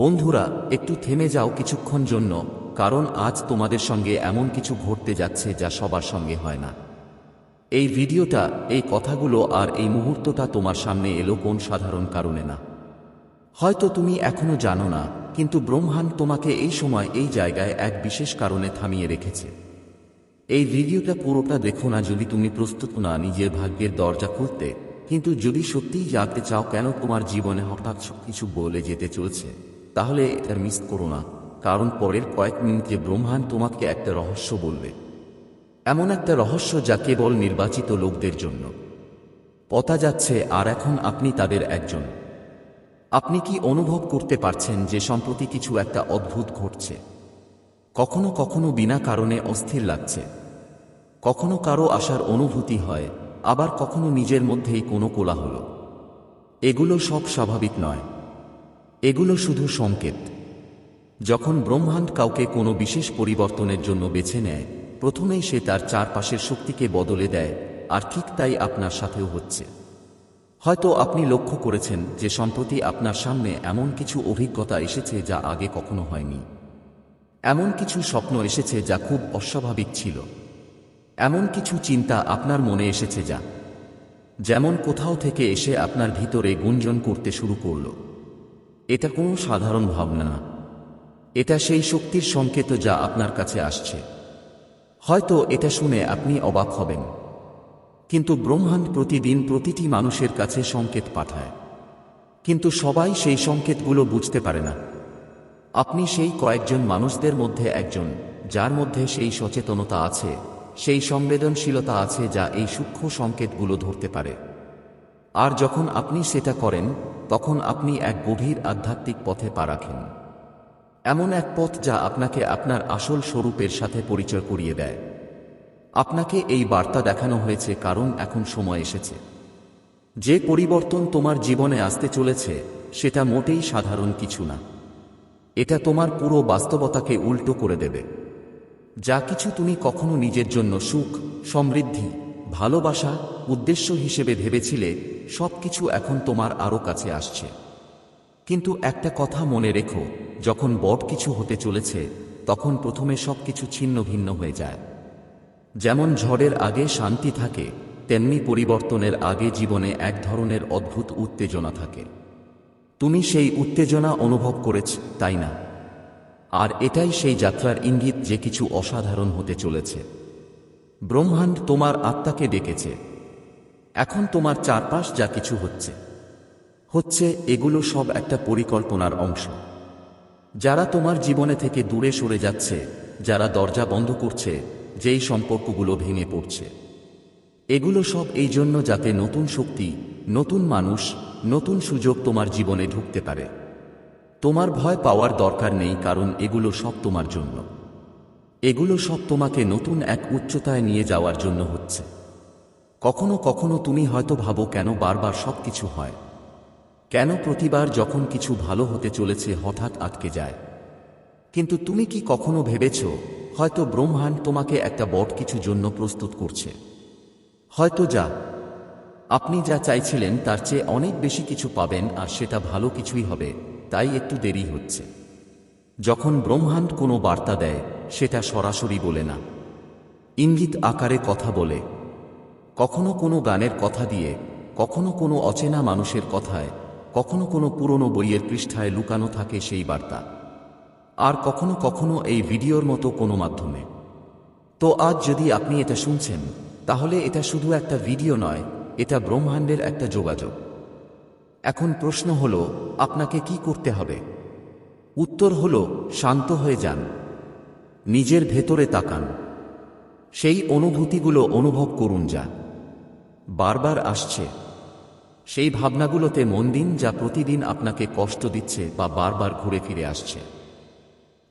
বন্ধুরা, একটু থেমে যাও কিছুক্ষণ জন্য, কারণ আজ তোমাদের সঙ্গে এমন কিছু ঘটতে যাচ্ছে যা সবার সঙ্গে হয় না। এই ভিডিওটা, এই কথাগুলো আর এই মুহূর্তটা তোমার সামনে এলো কোন সাধারণ কারণে না। হয়তো তুমি এখনও জানো না, কিন্তু ব্রহ্মাণ্ড তোমাকে এই সময় এই জায়গায় এক বিশেষ কারণে থামিয়ে রেখেছে। এই ভিডিওটা পুরোটা দেখো না যদি তুমি প্রস্তুত না নিজের ভাগ্যের দরজা খুলতে, কিন্তু যদি সত্যিই জানতে চাও কেন তোমার জীবনে হঠাৎ কিছু বলে যেতে চলছে তাহলে এটা মিস করো না, কারণ পরের কয়েক মিনিটে ব্রহ্মাণ্ড তোমাকে একটা রহস্য বলবে। এমন একটা রহস্য যা কেবল নির্বাচিত লোকদের জন্য। পতা যাচ্ছে, আর এখন আপনি তাদের একজন। আপনি কি অনুভব করতে পারছেন যে সম্প্রতি কিছু একটা অদ্ভুত ঘটছে? কখনো কখনো বিনা কারণে অস্থির লাগছে। কখনো কারও আসার অনুভূতি হয়, আবার কখনো নিজের মধ্যেই কোনো কোলাহল। এগুলো সব স্বাভাবিক নয়। এগুলো শুধু সংকেত। যখন ব্রহ্মাণ্ড কাউকে কোনো বিশেষ পরিবর্তনের জন্য বেছে নেয়, প্রথমেই সে তার চারপাশের শক্তিকে বদলে দেয়, আর ঠিক তাই আপনার সাথেও হচ্ছে। হয়তো আপনি লক্ষ্য করেছেন যে সম্প্রতি আপনার সামনে এমন কিছু অভিজ্ঞতা এসেছে যা আগে কখনো হয়নি। এমন কিছু স্বপ্ন এসেছে যা খুব অস্বাভাবিক ছিল। এমন কিছু চিন্তা আপনার মনে এসেছে যা, যেমন কোথাও থেকে এসে আপনার ভিতরে গুঞ্জন করতে শুরু করল। এটা কোনো সাধারণ ভাবনা না। এটা সেই শক্তির সংকেত যা আপনার কাছে আসছে। হয়তো এটা শুনে আপনি অবাক হবেন। কিন্তু ব্রহ্মাণ্ড প্রতিদিন প্রতিটি মানুষের কাছে সংকেত পাঠায়। কিন্তু সবাই সেই সংকেতগুলো বুঝতে পারে না। আপনি সেই কয়েকজন মানুষদের মধ্যে একজন, যার মধ্যে সেই সচেতনতা আছে, সেই সংবেদনশীলতা আছে যা এই সূক্ষ্ম সংকেতগুলো ধরতে পারে। আর যখন আপনি সেটা করেন তখন আপনি এক গভীর আধ্যাত্মিক পথে পা রাখেন। এমন এক পথ যা আপনাকে আপনার আসল স্বরূপের সাথে পরিচয় করিয়ে দেয়। আপনাকে এই বার্তা দেখানো হয়েছে কারণ এখন সময় এসেছে। যে পরিবর্তন তোমার জীবনে আসতে চলেছে, সেটা মোটেই সাধারণ কিছু না। এটা তোমার পুরো বাস্তবতাকে উল্টো করে দেবে। যা কিছু তুমি কখনো নিজের জন্য সুখ, সমৃদ্ধি, ভালোবাসা, উদ্দেশ্য হিসেবে ভেবেছিলে সব কিছু এখন তোমার আরও কাছে আসছে। কিন্তু একটা কথা মনে রেখো, যখন বট কিছু হতে চলেছে, তখন প্রথমে সব কিছু ছিন্ন ভিন্ন হয়ে যায়। যেমন ঝড়ের আগে শান্তি থাকে, তেমনি পরিবর্তনের আগে জীবনে এক ধরনের অদ্ভুত উত্তেজনা থাকে। তুমি সেই উত্তেজনা অনুভব করেছ, তাই না? আর এটাই সেই যাত্রার ইঙ্গিত যে কিছু অসাধারণ হতে চলেছে। ব্রহ্মাণ্ড তোমার আত্মাকে ডেকেছে এখন তোমার চারপাশ যা কিছু হচ্ছে হচ্ছে এগুলো সব একটা পরিকল্পনার অংশ। যারা তোমার জীবনে থেকে দূরে সরে যাচ্ছে, যারা দরজা বন্ধ করছে, যেই সম্পর্কগুলো ভেঙে পড়ছে, এগুলো সব এই জন্য যাতে নতুন শক্তি, নতুন মানুষ, নতুন সুযোগ তোমার জীবনে ঢুকতে পারে। তোমার ভয় পাওয়ার দরকার নেই কারণ এগুলো সব তোমার জন্য। এগুলো সব তোমাকে নতুন এক উচ্চতায় নিয়ে যাওয়ার জন্য হচ্ছে। কখনো কখনো তুমি হয়তো ভাবো কেন বারবার সব কিছু হয়। কেন প্রতিবার যখন কিছু ভালো হতে চলেছে হঠাৎ আটকে যায়। কিন্তু তুমি কি কখনো ভেবেছ, হয়তো ব্রহ্মাণ্ড তোমাকে একটা বট কিছু জন্য প্রস্তুত করছে। হয়তো যা। আপনি যা চাইছিলেন তার চেয়ে অনেক বেশি কিছু পাবেন আর সেটা ভালো কিছুই হবে, তাই একটু দেরি হচ্ছে। যখন ব্রহ্মাণ্ড কোনো বার্তা দেয়, সেটা সরাসরি বলে না। ইঙ্গিত আকারে কথা বলে। কখনো কোনো গানের কথা দিয়ে, কখনো কোনো অচেনা মানুষের কথায়, কখনো কোনো পুরনো বইয়ের পৃষ্ঠায় লুকানো থাকে সেই বার্তা। আর কখনো কখনো এই ভিডিওর মতো কোনো মাধ্যমে। তো আজ যদি আপনি এটা শুনছেন, তাহলে এটা শুধু একটা ভিডিও নয়, এটা ব্রহ্মাণ্ডের একটা যোগাযোগ। এখন প্রশ্ন হল, আপনাকে কি করতে হবে? উত্তর হল, শান্ত হয়ে যান। নিজের ভেতরে তাকান। সেই অনুভূতিগুলো অনুভব করুন যা। বারবার আসছে। সেই ভাবনাগুলোতে মন দিন যা প্রতিদিন আপনাকে কষ্ট দিচ্ছে বা বারবার ঘুরে ফিরে আসছে।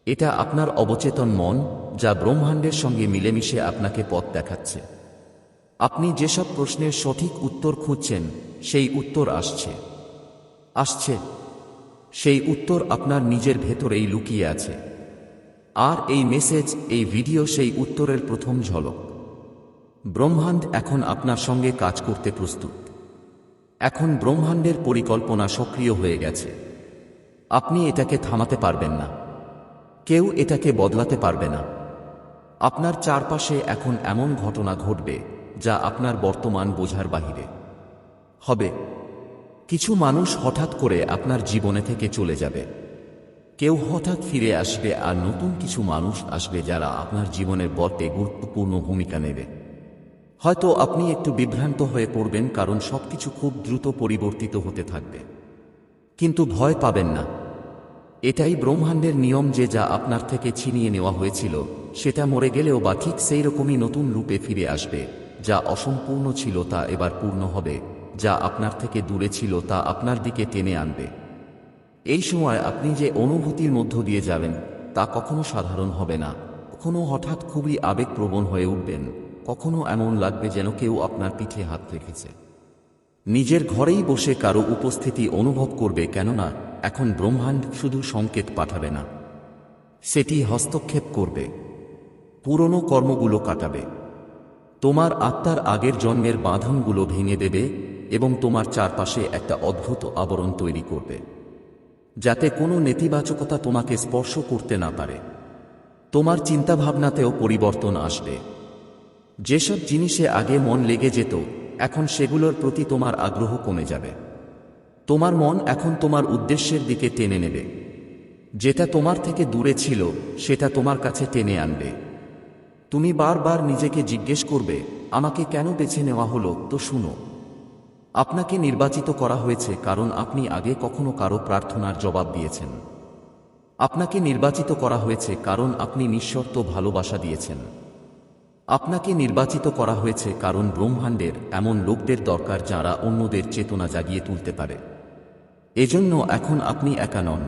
এটা আপনার অবচেতন মন যা ব্রহ্মাণ্ডের সঙ্গে মিলেমিশে আপনাকে পথ দেখাচ্ছে। আপনি যেসব প্রশ্নের সঠিক উত্তর খুঁজছেন, সেই উত্তর আসছে। আসছে। সেই উত্তর আপনার নিজের ভেতরেই লুকিয়ে আছে। আর এই মেসেজ, এই ভিডিও সেই উত্তরের প্রথম ঝলক। ব্রহ্মাণ্ড এখন আপনার সঙ্গে কাজ করতে প্রস্তুত। এখন ব্রহ্মাণ্ডের পরিকল্পনা সক্রিয় হয়ে গেছে। আপনি এটাকে থামাতে পারবেন না। কেউ এটাকে বদলাতে পারবে না। আপনার চারপাশে এখন এমন ঘটনা ঘটবে যা আপনার বর্তমান বোঝার বাহিরে। হবে। কিছু মানুষ হঠাৎ করে আপনার জীবনে থেকে চলে যাবে। কেউ হঠাৎ ফিরে আসবে আর নতুন কিছু মানুষ আসবে যারা আপনার জীবনের বর্তে গুরুত্বপূর্ণ ভূমিকা নেবে। হয়তো আপনি একটু বিভ্রান্ত হয়ে পড়বেন কারণ সবকিছু খুব দ্রুত পরিবর্তিত হতে থাকবে। কিন্তু ভয় পাবেন না। এটাই ব্রহ্মাণ্ডের নিয়ম যে যা আপনার থেকে ছিনিয়ে নেওয়া হয়েছিল, সেটা মরে গেলেও বা ঠিক সেই রকমই নতুন রূপে ফিরে আসবে, যা অসম্পূর্ণ ছিল তা এবার পূর্ণ হবে, যা আপনার থেকে দূরে ছিল তা আপনার দিকে টেনে আনবে। এই সময় আপনি যে অনুভূতির মধ্য দিয়ে যাবেন, তা কখনো সাধারণ হবে না, কখনো হঠাৎ খুবই আবেগপ্রবণ হয়ে উঠবেন। কখনো এমন লাগবে যেন কেউ আপনার পিঠে হাত রেখেছে। নিজের ঘরেই বসে কারও উপস্থিতি অনুভব করবে কেননা এখন ব্রহ্মাণ্ড শুধু সংকেত পাঠাবে না, সেটি হস্তক্ষেপ করবে, পুরনো কর্মগুলো কাটাবে, তোমার আত্মার আগের জন্মের বাঁধনগুলো ভেঙে দেবে এবং তোমার চারপাশে একটা অদ্ভুত আবরণ তৈরি করবে, যাতে কোনো নেতিবাচকতা তোমাকে স্পর্শ করতে না পারে। তোমার চিন্তাভাবনাতেও পরিবর্তন আসবে। যেসব জিনিসে আগে মন লেগে যেত, এখন সেগুলোর প্রতি তোমার আগ্রহ কমে যাবে। তোমার মন এখন তোমার উদ্দেশ্যের দিকে টেনে নেবে। যেটা তোমার থেকে দূরে ছিল, সেটা তোমার কাছে টেনে আনবে। তুমি বারবার নিজেকে জিজ্ঞেস করবে, আমাকে কেন বেছে নেওয়া হলো? তো শুনো। আপনাকে নির্বাচিত করা হয়েছে কারণ আপনি আগে কখনো কারও প্রার্থনার জবাব দিয়েছেন। আপনাকে নির্বাচিত করা হয়েছে কারণ আপনি নিঃশর্ত ভালোবাসা দিয়েছেন। আপনাকে নির্বাচিত করা হয়েছে কারণ ব্রহ্মাণ্ডের এমন লোকদের দরকার যারা অন্যদের চেতনা জাগিয়ে তুলতে পারে। এজন্য এখন আপনি একা নন।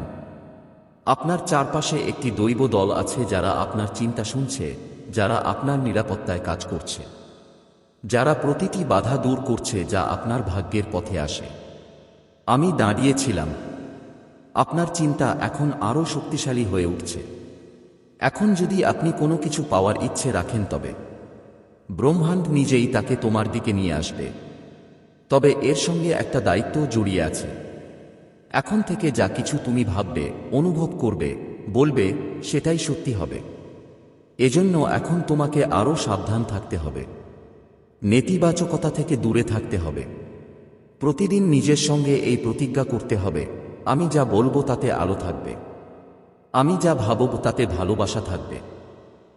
আপনার চারপাশে একটি দৈব দল আছে যারা আপনার চিন্তা শুনছে, যারা আপনার নিরাপত্তায় কাজ করছে। যারা প্রতিটি বাধা দূর করছে যা আপনার ভাগ্যের পথে আসে। আমি দাঁড়িয়েছিলাম। আপনার চিন্তা এখন আরও শক্তিশালী হয়ে উঠছে। এখন যদি আপনি কোনো কিছু পাওয়ার ইচ্ছে রাখেন তবে ব্রহ্মাণ্ড নিজেই তাকে তোমার দিকে নিয়ে আসবে। তবে এর সঙ্গে একটা দায়িত্ব জড়িয়ে আছে। এখন থেকে যা কিছু তুমি ভাববে, অনুভব করবে, বলবে, সেটাই সত্যি হবে। এজন্য এখন তোমাকে আরও সাবধান থাকতে হবে। নেতিবাচকতা থেকে দূরে থাকতে হবে। প্রতিদিন নিজের সঙ্গে এই প্রতিজ্ঞা করতে হবে, আমি যা বলব তাতে আলো থাকবে। আমি যা ভাবব তাতে ভালোবাসা থাকবে।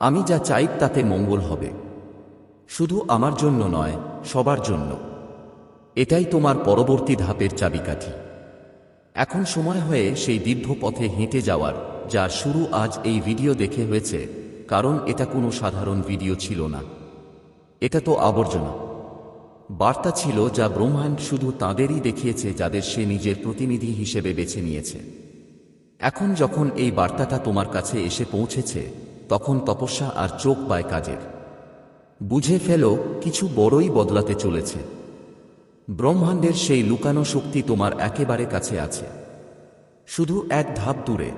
আমি যা চাই তাতে মঙ্গল হবে। শুধু আমার জন্য নয়, সবার জন্য। এটাই তোমার পরবর্তী ধাপের চাবিকাঠি। এখন সময় হয়ে সেই দীর্ঘ পথে হেঁটে যাওয়ার, যার শুরু আজ এই ভিডিও দেখে হয়েছে, কারণ এটা কোনো সাধারণ ভিডিও ছিল না। এটা তো আবর্জনা। বার্তা ছিল যা ব্রহ্মাণ্ড শুধু তাঁদেরই দেখিয়েছে যাদের সে নিজের প্রতিনিধি হিসেবে বেছে নিয়েছে। এখন যখন এই বার্তাটা তোমার কাছে এসে পৌঁছেছে, তখন তপস্যা আর চোখ পায় কাজের। বুঝে ফেলো, কিছু বড়ই বদলাতে চলেছে। ব্রহ্মাণ্ডের সেই লুকানো শক্তি তোমার একেবারে কাছে আছে। শুধু এক ধাপ দূরে।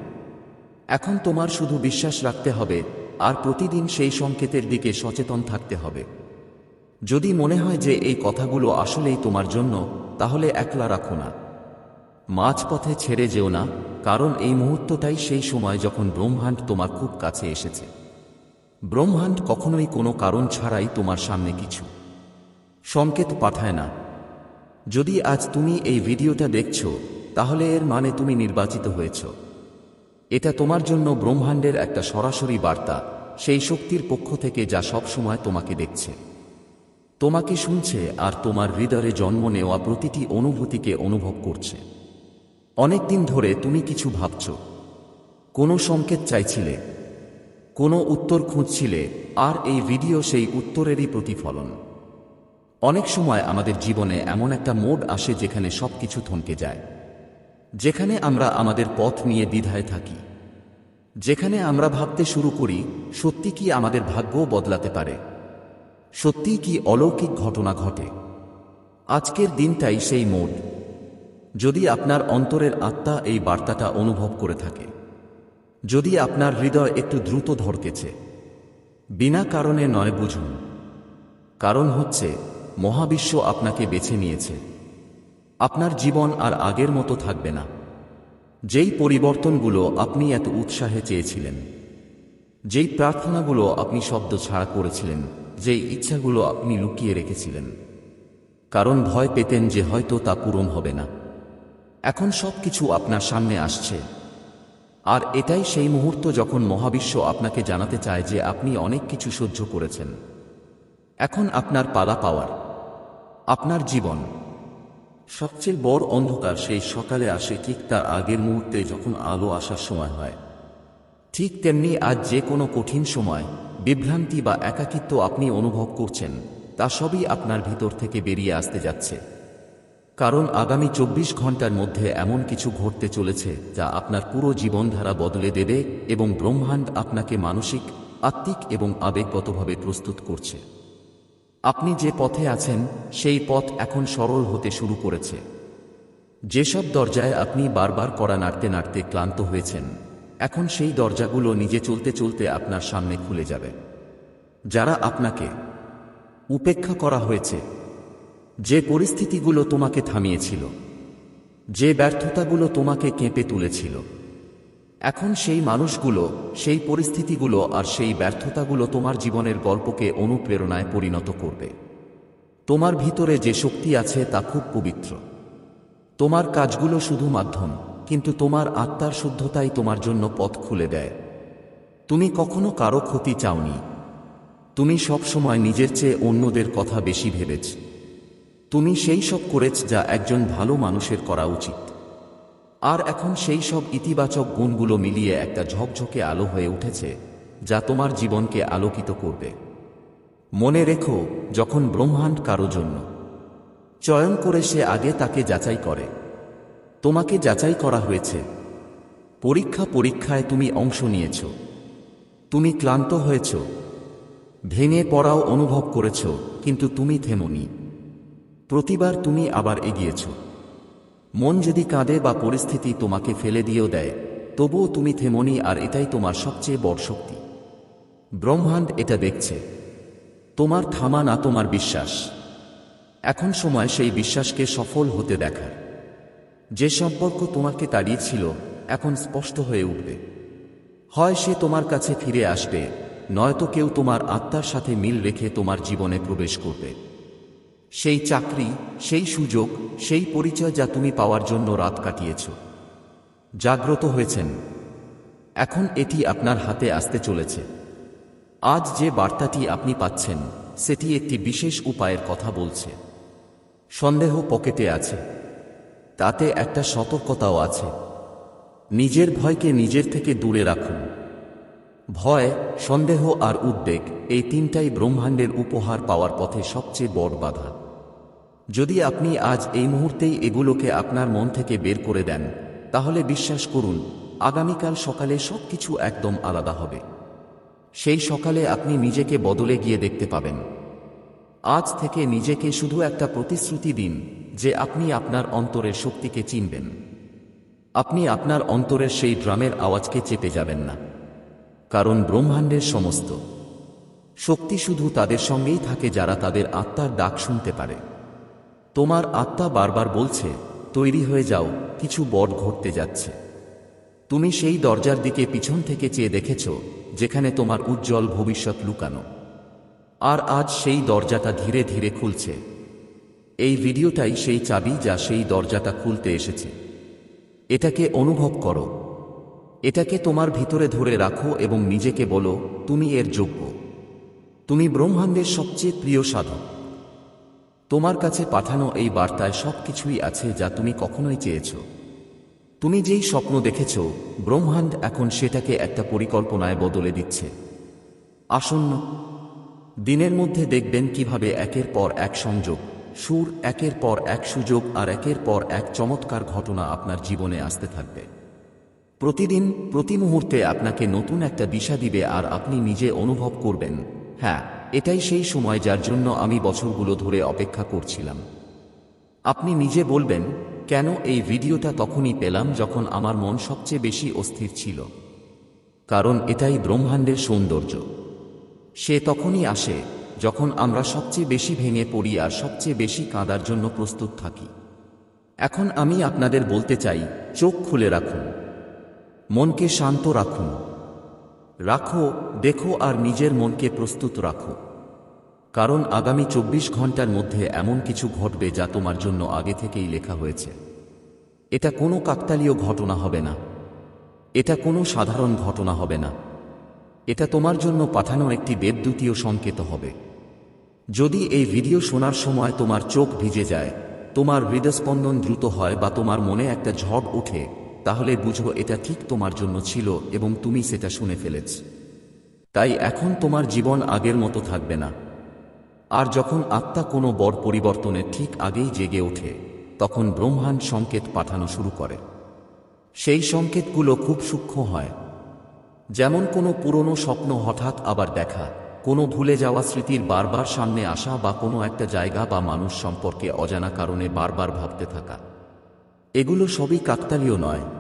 এখন তোমার শুধু বিশ্বাস রাখতে হবে, আর প্রতিদিন সেই সংকেতের দিকে সচেতন থাকতে হবে। যদি মনে হয় যে এই কথাগুলো আসলেই তোমার জন্য, তাহলে একলা রাখো না। মাঝপথে ছেড়ে যেও না, কারণ এই মুহূর্তটাই সেই সময় যখন ব্রহ্মাণ্ড তোমার খুব কাছে এসেছে। ব্রহ্মাণ্ড কখনোই কোনো কারণ ছাড়াই তোমার সামনে কিছু সংকেত পাঠায় না। যদি আজ তুমি এই ভিডিওটা দেখছ, তাহলে এর মানে তুমি নির্বাচিত হয়েছ। এটা তোমার জন্য ব্রহ্মাণ্ডের একটা সরাসরি বার্তা, সেই শক্তির পক্ষ থেকে যা সব সময় তোমাকে দেখছে। তোমাকে শুনছে আর তোমার হৃদয়ে জন্ম নেওয়া প্রতিটি অনুভূতিকে অনুভব করছে। অনেকদিন ধরে তুমি কিছু ভাবছ। কোনো সংকেত চাইছিলে কোনো উত্তর খুঁজছিলে, আর এই ভিডিও সেই উত্তরেরই প্রতিফলন। অনেক সময় আমাদের জীবনে এমন একটা মোড আসে যেখানে সব কিছু থমকে যায়। যেখানে আমরা আমাদের পথ নিয়ে দ্বিধায় থাকি। যেখানে আমরা ভাবতে শুরু করি, সত্যি কি আমাদের ভাগ্যও বদলাতে পারে? সত্যি কি অলৌকিক ঘটনা ঘটে? আজকের দিনটাই সেই মোড। যদি আপনার অন্তরের আত্মা এই বার্তাটা অনুভব করে থাকে। যদি আপনার হৃদয় একটু দ্রুত ধরকেছে বিনা কারণে নয় বুঝুন। কারণ হচ্ছে, মহাবিশ্ব আপনাকে বেছে নিয়েছে। আপনার জীবন আর আগের মতো থাকবে না। যেই পরিবর্তনগুলো আপনি এত উৎসাহে চেয়েছিলেন, যেই প্রার্থনাগুলো আপনি শব্দ ছাড়া করেছিলেন, যেই ইচ্ছাগুলো আপনি লুকিয়ে রেখেছিলেন, কারণ ভয় পেতেন যে হয়তো তা পূরণ হবে না। এখন সব কিছু আপনার সামনে আসছে। আর এটাই সেই মুহূর্ত যখন মহাবিশ্ব আপনাকে জানাতে চায় যে আপনি অনেক কিছু সহ্য করেছেন। এখন আপনার পালা পাওয়ার, আপনার জীবন, সবচেয়ে বড় অন্ধকার সেই সকালে আসে ঠিক তার আগের মুহূর্তে যখন আলো আসার সময় হয়। ঠিক তেমনি আজ যে কোনো কঠিন সময়, বিভ্রান্তি বা একাকিত্ব আপনি অনুভব করছেন, তা সবই আপনার ভিতর থেকে বেরিয়ে আসতে যাচ্ছে। কারণ আগামী চব্বিশ ঘণ্টার মধ্যে এমন কিছু ঘটতে চলেছে যা আপনার পুরো জীবনধারা বদলে দেবে এবং ব্রহ্মাণ্ড আপনাকে মানসিক, আত্মিক এবং আবেগগতভাবে প্রস্তুত করছে। আপনি যে পথে আছেন, সেই পথ এখন সরল হতে শুরু করেছে। যেসব দরজায় আপনি বারবার করা নাড়তে নাড়তে ক্লান্ত হয়েছেন, এখন সেই দরজাগুলো নিজে চলতে চলতে আপনার সামনে খুলে যাবে। যারা আপনাকে উপেক্ষা করা হয়েছে যে পরিস্থিতিগুলো তোমাকে থামিয়েছিল, যে ব্যর্থতাগুলো তোমাকে কেঁপে তুলেছিল, এখন সেই মানুষগুলো, সেই পরিস্থিতিগুলো আর সেই ব্যর্থতাগুলো তোমার জীবনের গল্পকে অনুপ্রেরণায় পরিণত করবে। তোমার ভিতরে যে শক্তি আছে তা খুব পবিত্র। তোমার কাজগুলো শুধু মাধ্যম, কিন্তু তোমার আত্মার শুদ্ধতাই তোমার জন্য পথ খুলে দেয়। তুমি কখনো কারও ক্ষতি চাওনি। তুমি সবসময় নিজের চেয়ে অন্যদের কথা বেশি ভেবেছ। তুমি সেই সব করেছ যা একজন ভালো মানুষের করা উচিত। আর এখন সেই সব ইতিবাচক গুণগুলো মিলিয়ে একটা ঝকঝকে আলো হয়ে উঠেছে, যা তোমার জীবনকে আলোকিত করবে। মনে রেখো, যখন ব্রহ্মাণ্ড কারও জন্য, চয়ন করে সে আগে তাকে যাচাই করে। তোমাকে যাচাই করা হয়েছে। পরীক্ষা পরীক্ষায় তুমি অংশ নিয়েছ। তুমি ক্লান্ত হয়েছ। ভেঙে পড়াও অনুভব করেছ, কিন্তু তুমি থেমনি। প্রতিবার তুমি আবার এগিয়েছ। মন যদি কাঁদে বা পরিস্থিতি তোমাকে ফেলে দিয়েও দেয়, তবুও তুমি থেমনি আর এটাই তোমার সবচেয়ে বড় শক্তি। ব্রহ্মাণ্ড এটা দেখছে। তোমার থামা না তোমার বিশ্বাস। এখন সময় সেই বিশ্বাসকে সফল হতে দেখার। যে সম্পর্ক তোমাকে তাড়িয়েছিল এখন স্পষ্ট হয়ে উঠবে। হয় সে তোমার কাছে ফিরে আসবে, নয়তো কেউ তোমার আত্মার সাথে মিল রেখে তোমার জীবনে প্রবেশ করবে। সেই চাকরি, সেই সুযোগ, সেই পরিচয় যা তুমি পাওয়ার জন্য রাত কাটিয়েছ। জাগ্রত হয়েছেন। এখন এটি আপনার হাতে আসতে চলেছে। আজ যে বার্তাটি আপনি পাচ্ছেন, সেটি একটি বিশেষ উপায়ের কথা বলছে। সন্দেহ পকেটে আছে। তাতে একটা সতর্কতাও আছে। নিজের ভয়কে নিজের থেকে দূরে রাখুন। ভয়, সন্দেহ আর উদ্বেগ এই তিনটাই ব্রহ্মাণ্ডের উপহার পাওয়ার পথে সবচেয়ে বড় বাধা। যদি আপনি আজ এই মুহূর্তেই এগুলোকে আপনার মন থেকে বের করে দেন, তাহলে বিশ্বাস করুন, আগামীকাল সকালে সব কিছু একদম আলাদা হবে। সেই সকালে আপনি নিজেকে বদলে গিয়ে দেখতে পাবেন। আজ থেকে নিজেকে শুধু একটা প্রতিশ্রুতি দিন যে আপনি আপনার অন্তরের শক্তিকে চিনবেন। আপনি আপনার অন্তরের সেই ড্রামের আওয়াজকে চেপে যাবেন না। কারণ ব্রহ্মাণ্ডের সমস্ত শক্তি শুধু তাদের সঙ্গেই থাকে যারা তাদের আত্মার ডাক শুনতে পারে। তোমার আত্মা বারবার বলছে, তৈরি হয়ে যাও, কিছু বট ঘটতে যাচ্ছে। তুমি সেই দরজার দিকে পিছন থেকে চেয়ে দেখেছ, যেখানে তোমার উজ্জ্বল ভবিষ্যৎ লুকানো। আর আজ সেই দরজাটা ধীরে ধীরে খুলছে। এই ভিডিওটাই সেই চাবি যা সেই দরজাটা খুলতে এসেছে। এটাকে অনুভব করো। এটাকে তোমার ভিতরে ধরে রাখো এবং নিজেকে বলো, তুমি এর যোগ্য। তুমি ব্রহ্মাণ্ডের সবচেয়ে প্রিয় সাধক। তোমার কাছে পাঠানো এই বার্তায় সব কিছুই আছে যা তুমি কখনোই চেয়েছ। তুমি যেই স্বপ্ন দেখেছ, ব্রহ্মাণ্ড এখন সেটাকে একটা পরিকল্পনায় বদলে দিচ্ছে। আসন্ন দিনের মধ্যে দেখবেন কীভাবে একের পর এক সংযোগ, সুর, একের পর এক সুযোগ আর একের পর এক চমৎকার ঘটনা আপনার জীবনে আসতে থাকবে। প্রতিদিন, প্রতি মুহূর্তে আপনাকে নতুন একটা দিশা দিবে আর আপনি নিজে অনুভব করবেন হ্যাঁ এটাই সেই সময় যার জন্য আমি বছরগুলো ধরে অপেক্ষা করছিলাম। আপনি নিজে বলবেন, কেন এই ভিডিওটা তখনই পেলাম যখন আমার মন সবচেয়ে বেশি অস্থির ছিল। কারণ এটাই ব্রহ্মাণ্ডের সৌন্দর্য। সে তখনই আসে যখন আমরা সবচেয়ে বেশি ভেঙে পড়ি আর সবচেয়ে বেশি কাঁদার জন্য প্রস্তুত থাকি। এখন আমি আপনাদের বলতে চাই, চোখ খুলে রাখুন। মনকে শান্ত রাখুন। রাখো, দেখো আর নিজের মনকে প্রস্তুত রাখো। কারণ আগামী চব্বিশ ঘণ্টার মধ্যে এমন কিছু ঘটবে যা তোমার জন্য আগে থেকেই লেখা হয়েছে। এটা কোনো কাকতালীয় ঘটনা হবে না। এটা কোনো সাধারণ ঘটনা হবে না। এটা তোমার জন্য পাঠানো একটি দেবদূতীয় সংকেত হবে। যদি এই ভিডিও শোনার সময় তোমার চোখ ভিজে যায়, তোমার হৃদস্পন্দন দ্রুত হয় বা তোমার মনে একটা ঝড় ওঠে তাহলে বুঝো এটা ঠিক তোমার জন্য ছিল এবং তুমি সেটা শুনে ফেলেছ। তাই এখন তোমার জীবন আগের মতো থাকবে না। আর যখন আত্মা কোনো বড় পরিবর্তনের ঠিক আগেই জেগে ওঠে, তখন ব্রহ্মাণ্ড সংকেত পাঠানো শুরু করে। সেই সংকেতগুলো খুব সূক্ষ্ম হয়। যেমন কোনো পুরনো স্বপ্ন হঠাৎ আবার দেখা, কোনো ভুলে যাওয়া স্মৃতির বারবার সামনে আসা বা কোনো একটা জায়গা বা মানুষ সম্পর্কে অজানা কারণে বারবার ভাবতে থাকা। এগুলো সবই কাকতালীয় নয়।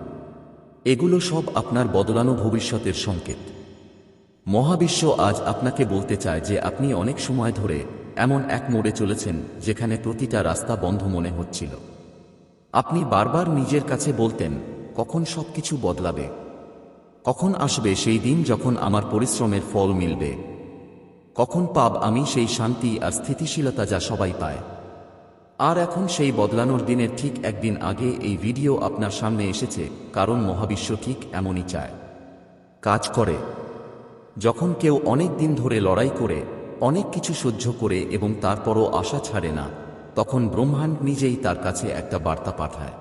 এগুলো সব আপনার বদলানো ভবিষ্যতের সংকেত। মহাবিশ্ব আজ আপনাকে বলতে চায় যে আপনি অনেক সময় ধরে এমন এক মোড়ে চলেছেন যেখানে প্রতিটা রাস্তা বন্ধ মনে হচ্ছিল। আপনি বারবার নিজের কাছে বলতেন, কখন সব কিছু বদলাবে? কখন আসবে সেই দিন যখন আমার পরিশ্রমের ফল মিলবে? কখন পাব আমি সেই শান্তি আর স্থিতিশীলতা যা সবাই পায়? আর এখন সেই বদলানোর দিনের ঠিক একদিন আগে এই ভিডিও আপনার সামনে এসেছে, কারণ মহাবিশ্ব ঠিক এমনই চায়। কাজ করে। যখন কেউ অনেক দিন ধরে লড়াই করে, অনেক কিছু সহ্য করে এবং তারপরও আশা ছাড়ে না, তখন ব্রহ্মাণ্ড নিজেই তার কাছে একটা বার্তা পাঠায়।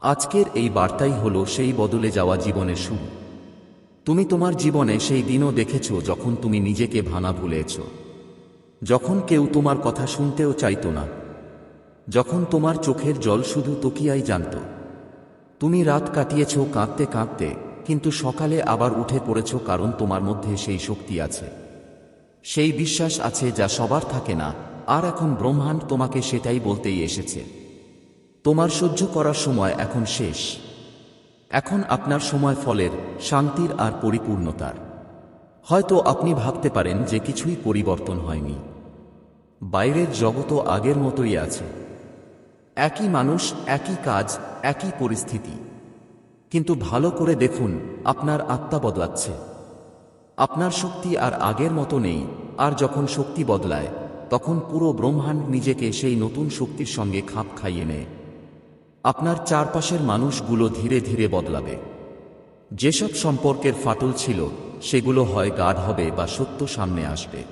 আজকের এই বার্তাই হলো সেই বদলে যাওয়া জীবনের শুরু। তুমি তোমার জীবনে সেই দিনও দেখেছ যখন তুমি নিজেকে ভানা ভুলেছ। যখন কেউ তোমার কথা শুনতেও চাইত না যখন তোমার চোখের জল শুধু তকিয়াই জানত। তুমি রাত কাটিয়েছ কাঁদতে কাঁদতে, কিন্তু সকালে আবার উঠে পড়েছ কারণ তোমার মধ্যে সেই শক্তি আছে। সেই বিশ্বাস আছে যা সবার থাকে না, আর এখন ব্রহ্মাণ্ড তোমাকে সেটাই বলতেই এসেছে। তোমার সহ্য করার সময় এখন শেষ। এখন আপনার সময় ফলের, শান্তির আর পরিপূর্ণতার। হয়তো আপনি ভাবতে পারেন যে কিছুই পরিবর্তন হয়নি। বাইরের জগতও আগের মতোই আছে। একই মানুষ, একই কাজ, একই পরিস্থিতি। কিন্তু ভালো করে দেখুন, আপনার আত্মা বদলাচ্ছে। আপনার শক্তি আর আগের মতো নেই, আর যখন শক্তি বদলায়, তখন পুরো ব্রহ্মাণ্ড নিজেকে সেই নতুন শক্তির সঙ্গে খাপ খাইয়ে নেয়। আপনার চারপাশের মানুষগুলো ধীরে ধীরে বদলাবে। যেসব সম্পর্কের ফাটল ছিল, সেগুলো হয় গাঢ় হবে বা সত্য সামনে আসবে।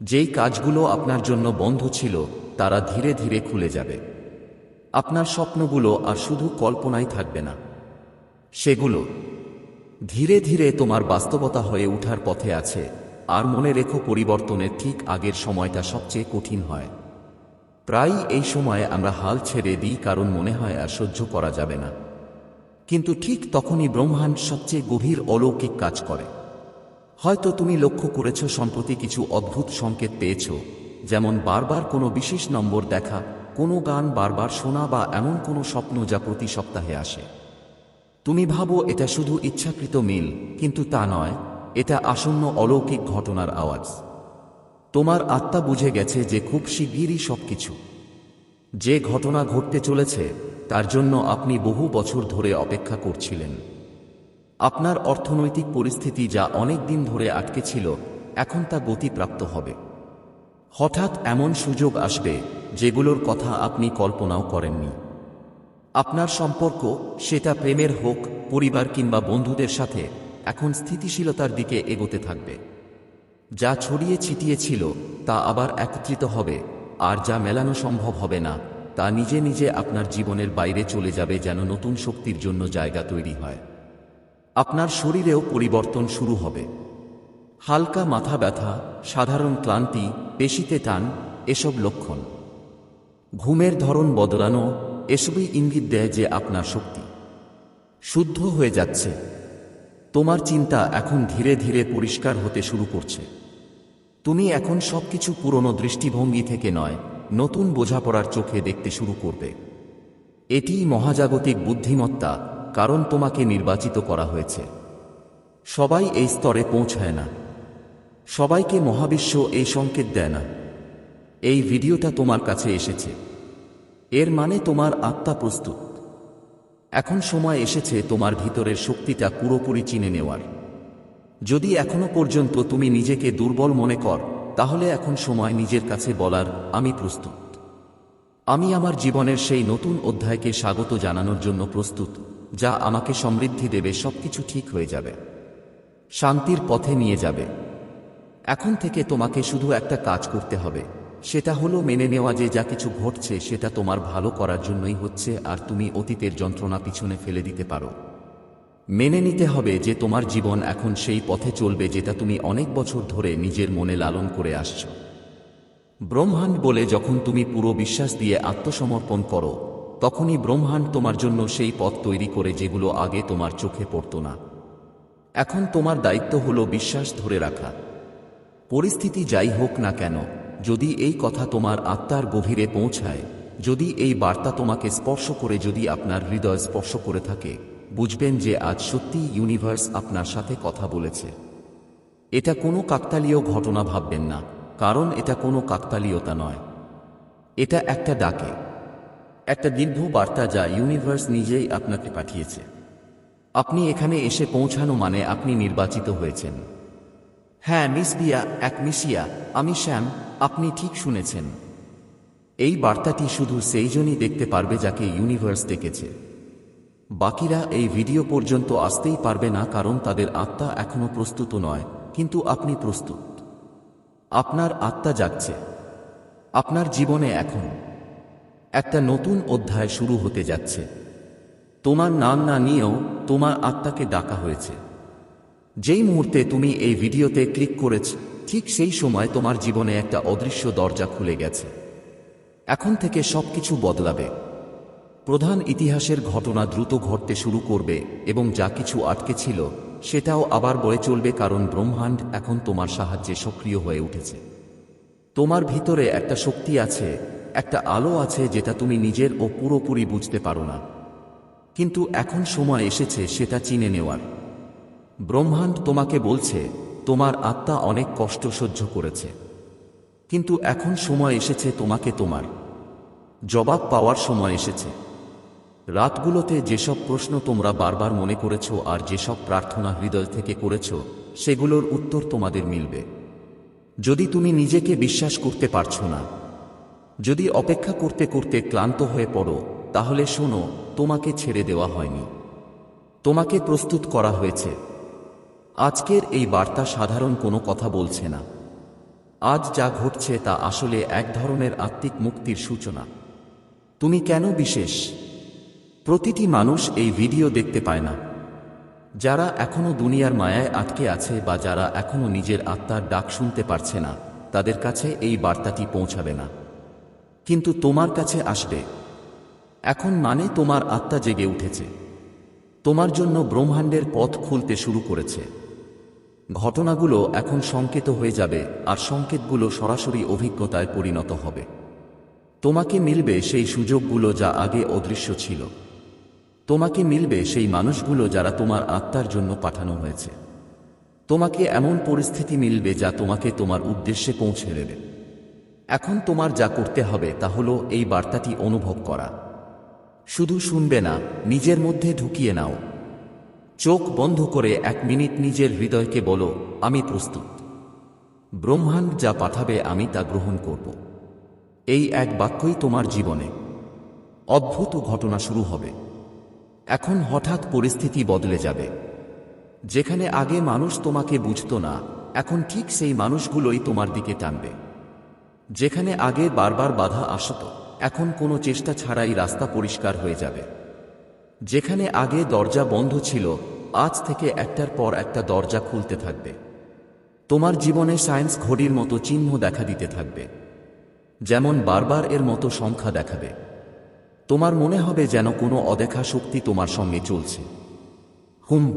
যেই কাজগুলো আপনার জন্য বন্ধ ছিল, তারা ধীরে ধীরে খুলে যাবে। আপনার স্বপ্নগুলো আর শুধু কল্পনাই থাকবে না। সেগুলো ধীরে ধীরে তোমার বাস্তবতা হয়ে ওঠার পথে আছে, আর মনে রেখো পরিবর্তনের ঠিক আগের সময়টা সবচেয়ে কঠিন হয়। প্রায়ই এই সময়ে আমরা হাল ছেড়ে দিই কারণ মনে হয় আর সহ্য করা যাবে না। কিন্তু ঠিক তখনই ব্রহ্মাণ্ড সবচেয়ে গভীর অলৌকিক কাজ করে। হয়তো তুমি লক্ষ্য করেছ সম্প্রতি কিছু অদ্ভুত সংকেত পেয়েছ যেমন বারবার কোনো বিশেষ নম্বর দেখা, কোনো গান বারবার শোনা বা এমন কোনো স্বপ্ন যা প্রতি সপ্তাহে আসে। তুমি ভাবো এটা শুধু ইচ্ছাকৃত মিল, কিন্তু তা নয়, এটা আসন্ন অলৌকিক ঘটনার আওয়াজ। তোমার আত্মা বুঝে গেছে যে খুব শিগগিরই সবকিছু। যে ঘটনা ঘটতে চলেছে, তার জন্য আপনি বহু বছর ধরে অপেক্ষা করছিলেন। আপনার অর্থনৈতিক পরিস্থিতি যা অনেক দিন ধরে আটকে ছিল, এখন তা গতিপ্রাপ্ত হবে। হঠাৎ এমন সুযোগ আসবে যেগুলোর কথা আপনি কল্পনাও করেননি। আপনার সম্পর্ক সেটা প্রেমের হোক, পরিবার কিংবা বন্ধুদের সাথে এখন স্থিতিশীলতার দিকে এগোতে থাকবে। যা ছড়িয়ে ছিটিয়ে ছিল, তা আবার একত্রিত হবে, আর যা মেলানো সম্ভব হবে না, তা নিজে নিজে আপনার জীবনের বাইরে চলে যাবে যেন নতুন শক্তির জন্য জায়গা তৈরি হয়। আপনার শরীরেও পরিবর্তন শুরু হবে। হালকা মাথা ব্যথা, সাধারণ ক্লান্তি, পেশিতে টান, এসব লক্ষণ। ঘুমের ধরন বদলানো, এসবই ইঙ্গিত দেয় যে আপনার শক্তি। শুদ্ধ হয়ে যাচ্ছে। তোমার চিন্তা এখন ধীরে ধীরে পরিষ্কার হতে শুরু করছে। তুমি এখন সবকিছু পুরনো দৃষ্টিভঙ্গি থেকে নয়, নতুন বোঝাপড়ার চোখে দেখতে শুরু করবে। এটিই মহাজাগতিক বুদ্ধিমত্তা, কারণ তোমাকে নির্বাচিত করা হয়েছে। সবাই এই স্তরে পৌঁছায় না। সবাইকে মহাবিশ্ব এই সংকেত দেয় না। এই ভিডিওটা তোমার কাছে এসেছে। এর মানে তোমার আত্মা প্রস্তুত। এখন সময় এসেছে তোমার ভিতরের শক্তিটা পুরোপুরি চিনে নেওয়ার। যদি এখনও পর্যন্ত তুমি নিজেকে দুর্বল মনে কর, তাহলে এখন সময় নিজের কাছে বলার, আমি প্রস্তুত। আমি আমার জীবনের সেই নতুন অধ্যায়কে স্বাগত জানানোর জন্য প্রস্তুত, যা আমাকে সমৃদ্ধি দেবে, সবকিছু ঠিক হয়ে যাবে। শান্তির পথে নিয়ে যাবে। এখন থেকে তোমাকে শুধু একটা কাজ করতে হবে। সেটা হলো মেনে নেওয়া যে যা কিছু ঘটছে সেটা তোমার ভালো করার জন্যই হচ্ছে আর তুমি অতীতের যন্ত্রণা পিছনে ফেলে দিতে পারো। মেনে নিতে হবে যে তোমার জীবন এখন সেই পথে চলবে যেটা তুমি অনেক বছর ধরে নিজের মনে লালন করে আসছ। ব্রহ্মাণ্ড বলে যখন তুমি পুরো বিশ্বাস দিয়ে আত্মসমর্পণ করো, তখনই ব্রহ্মাণ্ড তোমার জন্য সেই পথ তৈরি করে যেগুলো আগে তোমার চোখে পড়ত না। এখন তোমার দায়িত্ব হলো বিশ্বাস ধরে রাখা। পরিস্থিতি যাই হোক না কেন, যদি এই কথা তোমার আত্মার গভীরে পৌঁছায়, যদি এই বার্তা তোমাকে স্পর্শ করে, যদি আপনার হৃদয় স্পর্শ করে থাকে, বুঝবেন যে আজ সত্যি ইউনিভার্স আপনার সাথে কথা বলেছে। এটা কোনো কাকতালীয় ঘটনা ভাববেন না, কারণ এটা কোনো কাকতালীয়তা নয়। এটা একটা ডাকে, একটা দীর্ঘ বার্তা যা ইউনিভার্স নিজেই আপনাকে পাঠিয়েছে। আপনি এখানে এসে পৌঁছানো মানে আপনি নির্বাচিত হয়েছেন। হ্যাঁ মিস এক মিশিয়া, আমি শ্যাম, আপনি ঠিক শুনেছেন। এই বার্তাটি শুধু সেইজনই দেখতে পারবে যাকে ইউনিভার্স দেখেছে বাকিরা এই ভিডিও পর্যন্ত আসতেই পারবে না কারণ তাদের আত্মা এখনও প্রস্তুত নয়, কিন্তু আপনি প্রস্তুত। আপনার আত্মা জাগছে। আপনার জীবনে এখন একটা নতুন অধ্যায় শুরু হতে যাচ্ছে। তোমার নাম না নিয়েও তোমার আত্মাকে ডাকা হয়েছে। যেই মুহূর্তে তুমি এই ভিডিওতে ক্লিক করেছ, ঠিক সেই সময় তোমার জীবনে একটা অদৃশ্য দরজা খুলে গেছে। এখন থেকে সবকিছু বদলাবে। প্রধান ইতিহাসের ঘটনা দ্রুত ঘটতে শুরু করবে এবং যা কিছু আটকে ছিল, সেটাও আবার বয়ে চলবে কারণ ব্রহ্মাণ্ড এখন তোমার সাহায্যে সক্রিয় হয়ে উঠেছে। তোমার ভিতরে একটা শক্তি আছে, একটা আলো আছে যেটা তুমি নিজের ও পুরোপুরি বুঝতে পারো না। কিন্তু এখন সময় এসেছে সেটা চিনে নেওয়ার। ব্রহ্মাণ্ড তোমাকে বলছে, তোমার আত্মা অনেক কষ্ট সহ্য করেছে। কিন্তু এখন সময় এসেছে তোমাকে তোমার। জবাব পাওয়ার সময় এসেছে। রাতগুলোতে যেসব প্রশ্ন তোমরা বারবার মনে করেছ আর যেসব প্রার্থনা হৃদয় থেকে করেছ, সেগুলোর উত্তর তোমাদের মিলবে। যদি তুমি নিজেকে বিশ্বাস করতে পারছ না, যদি অপেক্ষা করতে করতে ক্লান্ত হয়ে পড়ো, তাহলে শোনো, তোমাকে ছেড়ে দেওয়া হয়নি। তোমাকে প্রস্তুত করা হয়েছে। আজকের এই বার্তা সাধারণ কোনো কথা বলছে না। আজ যা ঘটছে তা আসলে এক ধরনের আত্মিক মুক্তির সূচনা। তুমি কেন বিশেষ? প্রতিটি মানুষ এই ভিডিও দেখতে পায় না। যারা এখনও দুনিয়ার মায়ায় আটকে আছে বা যারা এখনও নিজের আত্মার ডাক শুনতে পারছে না, তাদের কাছে এই বার্তাটি পৌঁছাবে না। কিন্তু তোমার কাছে আসবে। এখন মানে তোমার আত্মা জেগে উঠেছে। তোমার জন্য ব্রহ্মাণ্ডের পথ খুলতে শুরু করেছে। ঘটনাগুলো এখন সংকেত হয়ে যাবে, আর সংকেতগুলো সরাসরি অভিজ্ঞতায় পরিণত হবে। তোমাকে মিলবে সেই সুযোগগুলো যা আগে অদৃশ্য ছিল। তোমাকে মিলবে সেই মানুষগুলো যারা তোমার আত্মার জন্য পাঠানো হয়েছে। তোমাকে এমন পরিস্থিতি মিলবে যা তোমাকে তোমার উদ্দেশ্যে পৌঁছে দেবে। এখন তোমার যা করতে হবে তা হলো এই বার্তাটি অনুভব করা। শুধু শুনবে না, নিজের মধ্যে ঢুকিয়ে নাও। চোখ বন্ধ করে এক মিনিট নিজের হৃদয়কে বলো, আমি প্রস্তুত। ব্রহ্মাণ্ড যা পাঠাবে, আমি তা গ্রহণ করব। এই এক বাক্যই তোমার জীবনে। অদ্ভুত ঘটনা শুরু হবে। এখন হঠাৎ পরিস্থিতি বদলে যাবে। যেখানে আগে মানুষ তোমাকে বুঝত না, এখন ঠিক সেই মানুষগুলোই তোমার দিকে টানবে। যেখানে আগে বারবার বাধা আসত, এখন কোনো চেষ্টা ছাড়াই রাস্তা পরিষ্কার হয়ে যাবে। যেখানে আগে দরজা বন্ধ ছিল, আজ থেকে একটার পর একটা দরজা খুলতে থাকবে। তোমার জীবনে সায়েন্স ঘড়ির মতো চিহ্ন দেখা দিতে থাকবে। যেমন বারবার এর মতো সংখ্যা দেখাবে। তোমার মনে হবে যেন কোনো অদেখা শক্তি তোমার সঙ্গে চলছে। হুম।